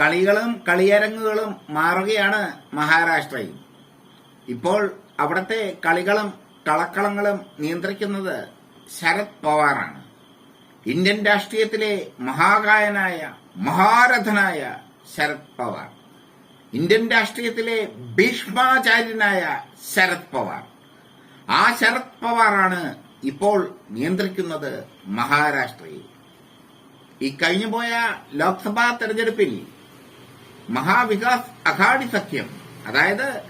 കളികളും കളിയരങ്ങുകളും മാറുകയാണ് മഹാരാഷ്ട്രയിൽ. ഇപ്പോൾ അവിടുത്തെ കളികളും കളക്കളങ്ങളും നിയന്ത്രിക്കുന്നത് ശരത് പവാറാണ്. ഇന്ത്യൻ രാഷ്ട്രീയത്തിലെ മഹാകായനായ മഹാരഥനായ ശരത് പവാർ. ഇന്ത്യൻ രാഷ്ട്രീയത്തിലെ ഭീഷ്മാചാര്യനായ ശരത് പവാർ. ആ ശരത് പവാറാണ് ഇപ്പോൾ നിയന്ത്രിക്കുന്നത് മഹാരാഷ്ട്രയിൽ. ഈ കഴിഞ്ഞുപോയ ലോക്സഭാ തെരഞ്ഞെടുപ്പിൽ മഹാവികാസ് അഘാടി സഖ്യം അതായത്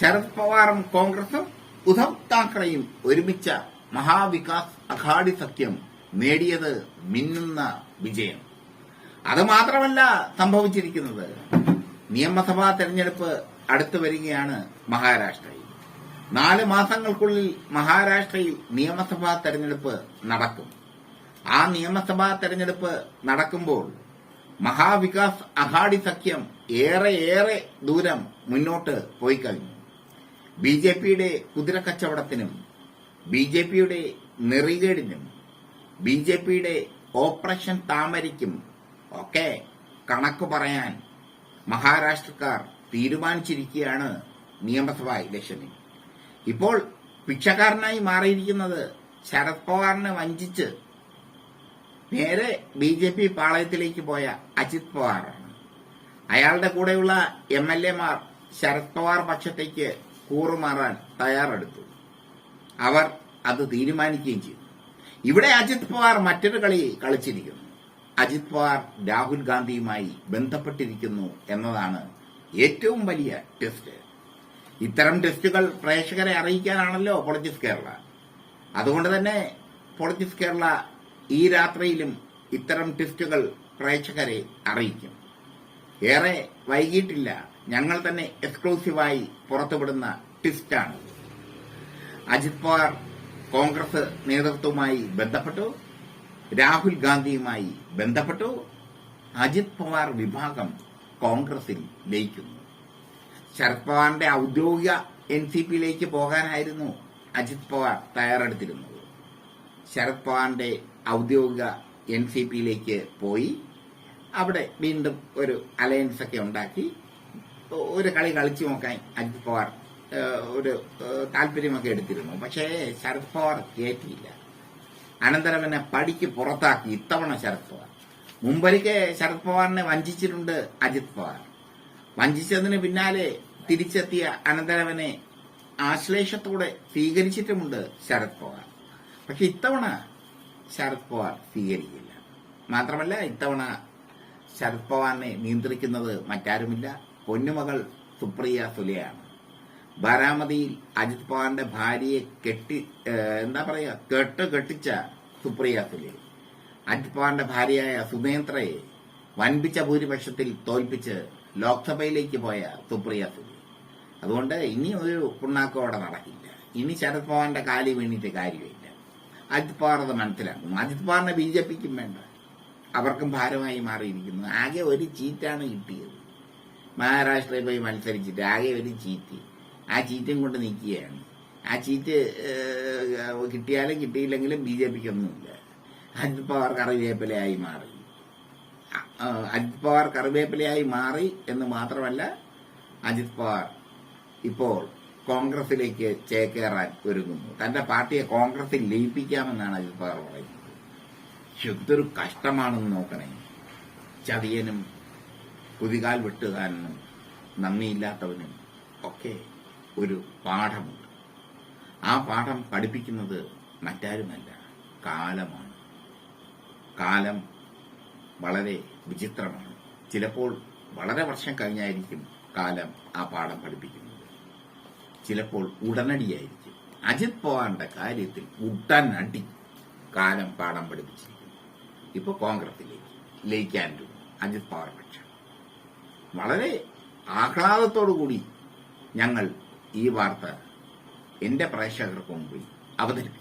ശരത് പവാറും കോൺഗ്രസും ഉദ്ധവ് താക്കറെയും ഒരുമിച്ച മഹാവികാസ് അഘാടി സഖ്യം നേടിയത് മിന്നുന്ന വിജയം. അത് മാത്രമല്ല സംഭവിച്ചിരിക്കുന്നത്. നിയമസഭാ തെരഞ്ഞെടുപ്പ് അടുത്തു വരികയാണ് മഹാരാഷ്ട്രയിൽ. നാല് മാസങ്ങൾക്കുള്ളിൽ മഹാരാഷ്ട്രയിൽ നിയമസഭാ തെരഞ്ഞെടുപ്പ് നടക്കും. ആ നിയമസഭാ തെരഞ്ഞെടുപ്പ് നടക്കുമ്പോൾ മഹാവികാസ് അഘാടി സഖ്യം ഏറെ ഏറെ ദൂരം മുന്നോട്ട് പോയി കഴിഞ്ഞു ബി ജെ പിയുടെ കുതിരക്കച്ചവടത്തിനും ബി ജെ പിയുടെ നെറികേടിനും ബി ജെ പിയുടെ ഓപ്പറേഷൻ താമരയ്ക്കും ഒക്കെ കണക്ക് പറയാൻ മഹാരാഷ്ട്രക്കാർ തീരുമാനിച്ചിരിക്കുകയാണ് നിയമസഭാ ഇലക്ഷനിൽ ഇപ്പോൾ ഭിക്ഷക്കാരനായി മാറിയിരിക്കുന്നത് ശരത് പവാറിനെ വഞ്ചിച്ച് നേരെ ബി ജെ പി പാളയത്തിലേക്ക് പോയ അജിത് പവാറാണ്. അയാളുടെ കൂടെയുള്ള എം എൽ എമാർ ശരത് പവാർ പക്ഷത്തേക്ക് കൂറുമാറാൻ തയ്യാറെടുത്തു. അവർ അത് തീരുമാനിക്കുകയും ചെയ്തു. ഇവിടെ അജിത് പവാർ മറ്റൊരു കളി കളിച്ചിരിക്കുന്നു. അജിത് പവാർ രാഹുൽ ഗാന്ധിയുമായി ബന്ധപ്പെട്ടിരിക്കുന്നു എന്നതാണ് ഏറ്റവും വലിയ ടെസ്റ്റ്. ഇത്തരം ടെസ്റ്റുകൾ പ്രേക്ഷകരെ അറിയിക്കാനാണല്ലോ പൊളിറ്റിക്സ് കേരള. അതുകൊണ്ട് തന്നെ പൊളിറ്റിക്സ് കേരള ഈ രാത്രിയിലും ഇത്തരം ടെസ്റ്റുകൾ പ്രേക്ഷകരെ അറിയിക്കും. ഏറെ വൈകിട്ടില്ല. ഞങ്ങൾ തന്നെ എക്സ്ക്ലൂസീവായി പുറത്തുവിടുന്ന ട്വിസ്റ്റാണ് അജിത് പവാർ കോൺഗ്രസ് നേതൃത്വവുമായി ബന്ധപ്പെട്ടു. രാഹുൽ ഗാന്ധിയുമായി ബന്ധപ്പെട്ടു. അജിത് പവാർ വിഭാഗം കോൺഗ്രസിൽ ലയിക്കുന്നു. ശരത് പവാറിന്റെ ഔദ്യോഗിക എൻ സി പിയിലേക്ക് പോകാനായിരുന്നു അജിത് പവാർ തയ്യാറെടുത്തിരുന്നത്. ശരത് പവാറിന്റെ ഔദ്യോഗിക എൻ സി പിയിലേക്ക് പോയി. അവിടെ വീണ്ടും ഒരു അലയൻസ് ഒക്കെ ഉണ്ടാക്കി. ഒരു കളി കളിച്ചു നോക്കാൻ അജിത് പവാർ ഒരു താല്പര്യമൊക്കെ എടുത്തിരുന്നു. പക്ഷേ ശരത് പവാർ കയറ്റിയില്ല അനന്തരം എന്നെ പടിക്ക് പുറത്താക്കി ഇത്തവണ ശരത് പവാർ. മുമ്പൊരിക്കെ ശരത് പവാറിനെ വഞ്ചിച്ചിട്ടുണ്ട് അജിത് പവാർ. വഞ്ചിച്ചതിന് പിന്നാലെ തിരിച്ചെത്തിയ അനന്തരവനെ ആശ്ലേഷത്തോടെ സ്വീകരിച്ചിട്ടുമുണ്ട് ശരത് പവാർ. പക്ഷെ ഇത്തവണ ശരത് പവാർ സ്വീകരിക്കില്ല. മാത്രമല്ല ഇത്തവണ ശരത് പവാറിനെ നിയന്ത്രിക്കുന്നത് മറ്റാരുമില്ല. പൊന്നുമകൾ സുപ്രിയ സുലയാണ്. ബാരാമതിയിൽ അജിത് പവാറിന്റെ ഭാര്യയെ കെട്ടി എന്താ പറയുക കെട്ട് കെട്ടിച്ച സുപ്രിയ സുലെ അജിത് പവാറിന്റെ ഭാര്യയായ സുമേന്ദ്രയെ വൻപിച്ച ഭൂരിപക്ഷത്തിൽ തോൽപ്പിച്ച് ലോക്സഭയിലേക്ക് പോയ സുപ്രിയ സുലെ അതുകൊണ്ട് ഇനി ഒരു പുണ്ണാക്കോടെ നടക്കില്ല. ഇനി ശരത് പവാറിന്റെ കാലി വീണിട്ട് കാര്യമില്ല. അജിത് പവാർ അത് മനസ്സിലാക്കും. അജിത് പവാറിനെ ബി ജെ പിക്കും വേണ്ട. അവർക്കും ഭാരമായി മാറിയിരിക്കുന്നു. ആകെ ഒരു ചീറ്റാണ് കിട്ടിയത്. മഹാരാഷ്ട്രയിൽ പോയി മത്സരിച്ചിട്ട് ആകെ ഒരു ചീറ്റ്. ആ ചീറ്റും കൊണ്ട് നിൽക്കുകയാണ്. ആ ചീറ്റ് കിട്ടിയാലും കിട്ടിയില്ലെങ്കിലും ബി ജെ പിക്ക് ഒന്നുമില്ല. അജിത് പവാർ കറിവേപ്പിലയായി മാറി. അജിത് പവാർ കറിവേപ്പിലയായി മാറി എന്ന് മാത്രമല്ല അജിത് പവാർ ഇപ്പോൾ കോൺഗ്രസിലേക്ക് ചേക്കേറാൻ ഒരുങ്ങുന്നു. തന്റെ പാർട്ടിയെ കോൺഗ്രസിൽ ലയിപ്പിക്കാമെന്നാണ് അജിത് പവാർ പറയുന്നത്. എന്തൊരു കഷ്ടമാണെന്ന് നോക്കണേ. ചതിയനും കുതികാൽ വെട്ടുകാരനും നന്ദിയില്ലാത്തവനും ഒക്കെ ഒരു പാഠമുണ്ട്. ആ പാഠം പഠിപ്പിക്കുന്നത് മറ്റാരുമല്ല കാലമാണ്. കാലം വളരെ വിചിത്രമാണ്. ചിലപ്പോൾ വളരെ വർഷം കഴിഞ്ഞായിരിക്കും കാലം ആ പാഠം പഠിപ്പിക്കുന്നത്. ചിലപ്പോൾ ഉടനടിയായിരിക്കും. അജിത് പവാറിന്റെ കാര്യത്തിൽ ഉടനടി കാലം പാഠം പഠിപ്പിച്ചിരിക്കുന്നു ഇപ്പൊ കോൺഗ്രസിലേക്ക് ലയിക്കാൻ രൂപം അജിത് പവാർ പക്ഷം. വളരെ ആഹ്ലാദത്തോടുകൂടി ഞങ്ങൾ ഈ വാർത്ത എന്റെ പ്രേക്ഷകർക്ക് മുമ്പിൽ അവതരിപ്പിച്ചു